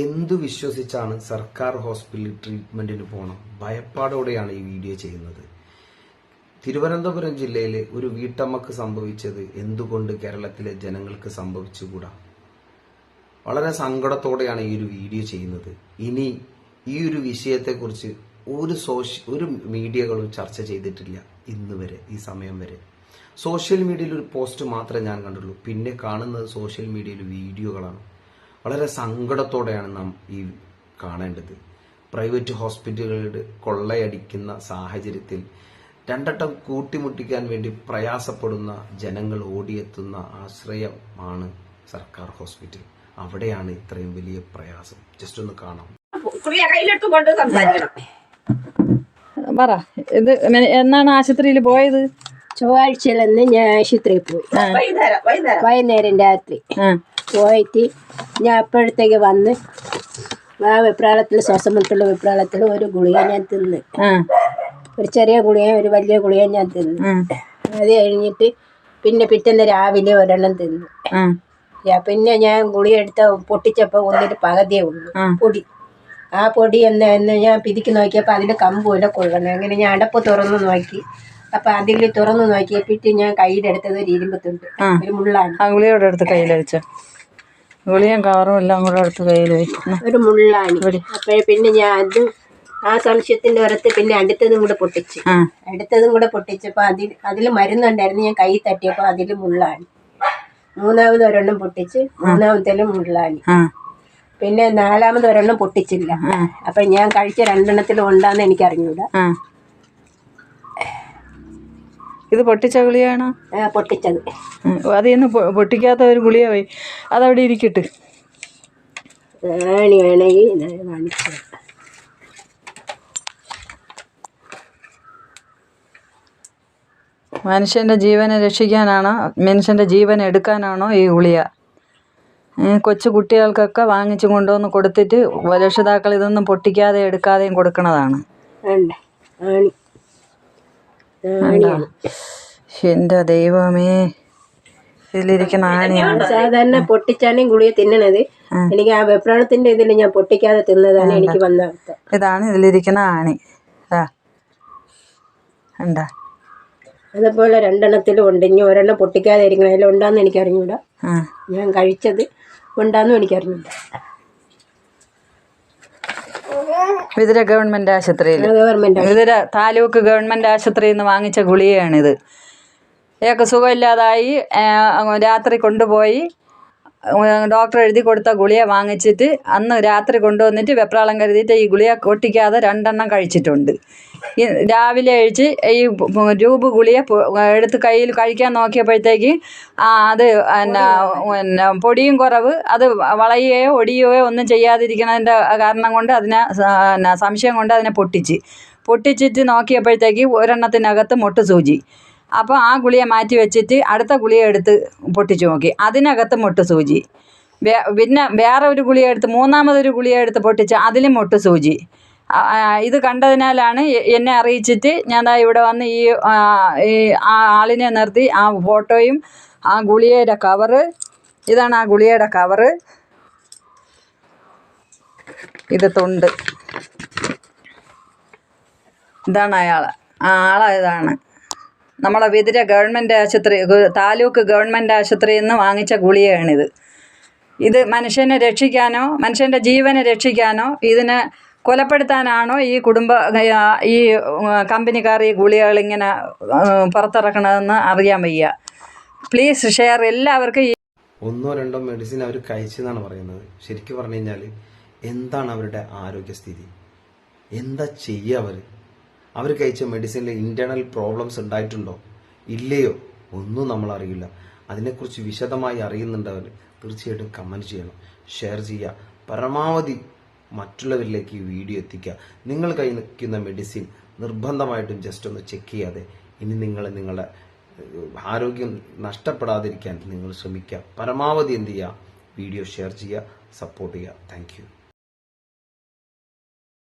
എന്തു വിശ്വസിച്ചാണ് സർക്കാർ ഹോസ്പിറ്റലിൽ ട്രീറ്റ്മെന്റിന് പോകണം? ഭയപ്പാടോടെയാണ് ഈ വീഡിയോ ചെയ്യുന്നത്. തിരുവനന്തപുരം ജില്ലയിലെ ഒരു വീട്ടമ്മക്ക് സംഭവിച്ചത് എന്തുകൊണ്ട് കേരളത്തിലെ ജനങ്ങൾക്ക് സംഭവിച്ചുകൂടാ? വളരെ സങ്കടത്തോടെയാണ് ഈ ഒരു വീഡിയോ ചെയ്യുന്നത്. ഇനി ഈ ഒരു വിഷയത്തെക്കുറിച്ച് ഒരു സോഷ്യ ഒരു മീഡിയകളും ചർച്ച ചെയ്തിട്ടില്ല ഇന്ന് വരെ ഈ സമയം വരെ. സോഷ്യൽ മീഡിയയിൽ ഒരു പോസ്റ്റ് മാത്രമേ ഞാൻ കണ്ടുള്ളൂ. പിന്നെ കാണുന്നത് സോഷ്യൽ മീഡിയയിൽ വീഡിയോകളാണ്. വളരെ സങ്കടത്തോടെയാണ് നാം ഈ കാണേണ്ടത്. പ്രൈവറ്റ് ഹോസ്പിറ്റലുകളുടെ കൊള്ളയടിക്കുന്ന സാഹചര്യത്തിൽ രണ്ടട്ടം കൂട്ടിമുട്ടിക്കാൻ വേണ്ടി പ്രയാസപ്പെടുന്ന ജനങ്ങൾ ഓടിയെത്തുന്ന ആശ്രയമാണ് സർക്കാർ ഹോസ്പിറ്റൽ. അവിടെയാണ് ഇത്രയും വലിയ പ്രയാസം. ജസ്റ്റ് ഒന്ന് കാണാം. കുളിയെ കയ്യിലെടുത്ത് കൊണ്ട് സംസാരിക്കണം. പറ. ഇത് എന്നാണ് ആശുപത്രിയിൽ പോയത്? ചൊവ്വാഴ്ചയിൽ ഞാൻ ആശുപത്രിയിൽ പോയി. വൈകുന്നേരം രാത്രി. ആ. പോയിട്ട് ഞാൻ അപ്പോഴത്തേക്ക് വന്ന് ആ വെപ്രാളത്തിൽ ശ്വാസമുട്ടുള്ള വെപ്രാളത്തിൽ ഒരു ഗുളിക ഞാൻ തിന്ന്. ഒരു ചെറിയ ഗുളിക ഒരു വലിയ ഗുളിക ഞാൻ തിന്ന്. അത് കഴിഞ്ഞിട്ട് പിന്നെ പിറ്റേന്ന് രാവിലെ ഒരെണ്ണം തിന്നു. പിന്നെ ഞാൻ ഗുളി എടുത്ത പൊട്ടിച്ചപ്പോൾ ഒന്നിന് പകുതിയേ ഉള്ളൂ. പൊടി. ആ പൊടി എന്ന് എന്ന് ഞാൻ പിതിക്ക് നോക്കിയപ്പോൾ അതിന്റെ കമ്പൂല കൊള്ളണം അങ്ങനെ ഞാൻ അടപ്പ് തുറന്ന് നോക്കി. അപ്പൊ അതിൽ തുറന്ന് നോക്കിയപ്പോഴത്തെ ഞാൻ കയ്യിലെടുത്തത് ഒരു ഇരുമ്പത്തുണ്ട് ഒരു മുള്ളാണ്. ആ ഗുളിയോടെ എടുത്ത് കയ്യിൽ ഗുളിയും കവറും എല്ലാം കൂടെ എടുത്ത് കയ്യിൽ വെച്ചു ഒരു മുള്ളാണി. അപ്പോഴേ പിന്നെ ഞാൻ അത് ആ സംശയത്തിന്റെ ഓരത്ത് പിന്നെ അടുത്തതും കൂടെ പൊട്ടിച്ച്. അടുത്തതും കൂടെ പൊട്ടിച്ചപ്പോൾ അതിൽ അതിൽ മരുന്നുണ്ടായിരുന്നു. ഞാൻ കൈ തട്ടിയപ്പോൾ അതിൽ മുള്ളാണി. മൂന്നാമത് ഒരെണ്ണം പൊട്ടിച്ച് മൂന്നാമത്തേലും മുള്ളാണി. പിന്നെ നാലാമത് ഒരെണ്ണം പൊട്ടിച്ചില്ല. അപ്പൊ ഞാൻ കഴിച്ച രണ്ടെണ്ണത്തിലും ഉണ്ടാന്ന് എനിക്ക് അറിഞ്ഞൂടാ ഇത് പൊട്ടിച്ച ഗുളിയാണോ പൊട്ടിച്ചത്. അതിൽ നിന്ന് പൊട്ടിക്കാത്ത ഒരു ഗുളിയ പോയി. അതവിടെ ഇരിക്കട്ട്. മനുഷ്യന്റെ. മനുഷ്യന്റെ ജീവനെ രക്ഷിക്കാനാണോ മനുഷ്യന്റെ ജീവൻ എടുക്കാനാണോ ഈ ഗുളിയ കൊച്ചു കുട്ടികൾക്കൊക്കെ വാങ്ങിച്ചു കൊണ്ടുവന്ന് കൊടുത്തിട്ട് രക്ഷിതാക്കൾ ഇതൊന്നും പൊട്ടിക്കാതെ എടുക്കാതെയും കൊടുക്കുന്നതാണ് ഉണ്ട് എന്റെ ദൈവമേ. ഇതിലിരിക്കുന്ന ആണിയാണ് സാധാരണ പൊട്ടിച്ചാണ് ഗുളിയെ ഗുളിക തിന്നണത്. എനിക്ക് ആ വെപ്രാണത്തിന്റെ ഇതിൽ ഞാൻ പൊട്ടിക്കാതെ തിന്നതാണ് എനിക്ക് വന്ന അർത്ഥം ഇതാണ് ഇതിലിരിക്കുന്ന ആണി. ആ. ഉണ്ടാ അതുപോലെ രണ്ടെണ്ണത്തിലും ഉണ്ട്. ഇനി ഒരെണ്ണം പൊട്ടിക്കാതെ ഇരിക്കണം അതിലുണ്ടാന്ന് എനിക്ക് അറിഞ്ഞൂടാ ഞാൻ കഴിച്ചത് ഉണ്ടാന്നും എനിക്ക് അറിഞ്ഞൂടാ വിതുര ഗവൺമെന്റ് ആശുപത്രിയിൽ വിതുര താലൂക്ക് ഗവൺമെന്റ് ആശുപത്രിയിൽ നിന്ന് വാങ്ങിച്ച ഗുളികയാണിത്. ഇയാൾക്ക് സുഖമില്ലാതായി രാത്രി കൊണ്ടുപോയി. ഡോക്ടർ എഴുതി കൊടുത്ത ഗുളിക വാങ്ങിച്ചിട്ട് അന്ന് രാത്രി കൊണ്ടുവന്നിട്ട് വെപ്രാളം കരുതിയിട്ട് ഈ ഗുളിക കൊട്ടിക്കാതെ രണ്ടെണ്ണം കഴിച്ചിട്ടുണ്ട്. ഈ രാവിലെ കഴിച്ച് ഈ രൂപ ഗുളിക എടുത്ത് കയ്യിൽ കഴിക്കാൻ നോക്കിയപ്പോഴത്തേക്ക് അത് എന്നാ പിന്നെ പൊടിയും കുറവ്. അത് വളയുകയോ ഒടിയുകയോ ഒന്നും ചെയ്യാതിരിക്കുന്നതിന്റെ കാരണം കൊണ്ട് അതിനെ സംശയം കൊണ്ട് അതിനെ പൊട്ടിച്ച്. പൊട്ടിച്ചിട്ട് നോക്കിയപ്പോഴത്തേക്ക് ഒരെണ്ണത്തിനകത്ത് മുട്ട് സൂചി അപ്പോൾ ആ ഗുളിയെ മാറ്റി വെച്ചിട്ട് അടുത്ത ഗുളിയെ എടുത്ത് പൊട്ടിച്ചു നോക്കി. അതിനകത്ത് മുട്ട് സൂചി. പിന്നെ വേറെ ഒരു ഗുളിയെ എടുത്ത് മൂന്നാമതൊരു ഗുളിയെ എടുത്ത് പൊട്ടിച്ച് അതിലും മുട്ട് സൂചി. ഇത് കണ്ടതിനാലാണ് എന്നെ അറിയിച്ചിട്ട് ഞാൻ ഇവിടെ വന്ന് ഈ ആ, ആളിനെ നിർത്തി ആ ഫോട്ടോയും ആ ഗുളികയുടെ കവറ്. ഇതാണ് ആ ഗുളികയുടെ കവറ്. ഇത് തൊണ്ട്. ഇതാണ് അയാൾ ആ ആളെ ഇതാണ്. നമ്മളെ വിതിര ഗവൺമെന്റ് ആശുപത്രി താലൂക്ക് ഗവൺമെന്റ് ആശുപത്രിയിൽ നിന്ന് വാങ്ങിച്ച ഗുളികയാണിത്. ഇത് മനുഷ്യനെ രക്ഷിക്കാനോ മനുഷ്യന്റെ ജീവനെ രക്ഷിക്കാനോ ഇതിനെ കൊലപ്പെടുത്താനാണോ ഈ കുടുംബ ഈ കമ്പനിക്കാർ ഈ ഗുളികകൾ ഇങ്ങനെ പുറത്തിറക്കണതെന്ന് അറിയാൻ വയ്യ. പ്ലീസ് ഷെയർ എല്ലാവർക്കും ഒന്നോ രണ്ടോ മെഡിസിൻ അവർ കഴിച്ചെന്നാണ് പറയുന്നത്. ശരിക്കും പറഞ്ഞു കഴിഞ്ഞാൽ എന്താണ് അവരുടെ ആരോഗ്യസ്ഥിതി? എന്താ ചെയ്യുക അവർ അവർ കഴിച്ച മെഡിസിനിൽ ഇന്റേണൽ പ്രോബ്ലംസ് ഉണ്ടായിട്ടുണ്ടോ? ഇല്ലയോ? ഒന്നും നമ്മൾ അറിയില്ല അതിനെക്കുറിച്ച് വിശദമായി അറിയുന്നുണ്ടവർ തീർച്ചയായിട്ടും കമന്റ് ചെയ്യണം. ഷെയർ ചെയ്യുക. പരമാവധി മറ്റുള്ളവരിലേക്ക് ഈ വീഡിയോ എത്തിക്കുക. നിങ്ങൾ കഴിക്കുന്ന മെഡിസിൻ നിർബന്ധമായിട്ടും ജസ്റ്റ് ഒന്ന് ചെക്ക് ചെയ്യാതെ ഇനി നിങ്ങൾ നിങ്ങളുടെ ആരോഗ്യം നഷ്ടപ്പെടാതിരിക്കാൻ നിങ്ങൾ ശ്രമിക്കുക. പരമാവധി എന്ത് ചെയ്യുക? വീഡിയോ ഷെയർ ചെയ്യുക. സപ്പോർട്ട് ചെയ്യുക. താങ്ക്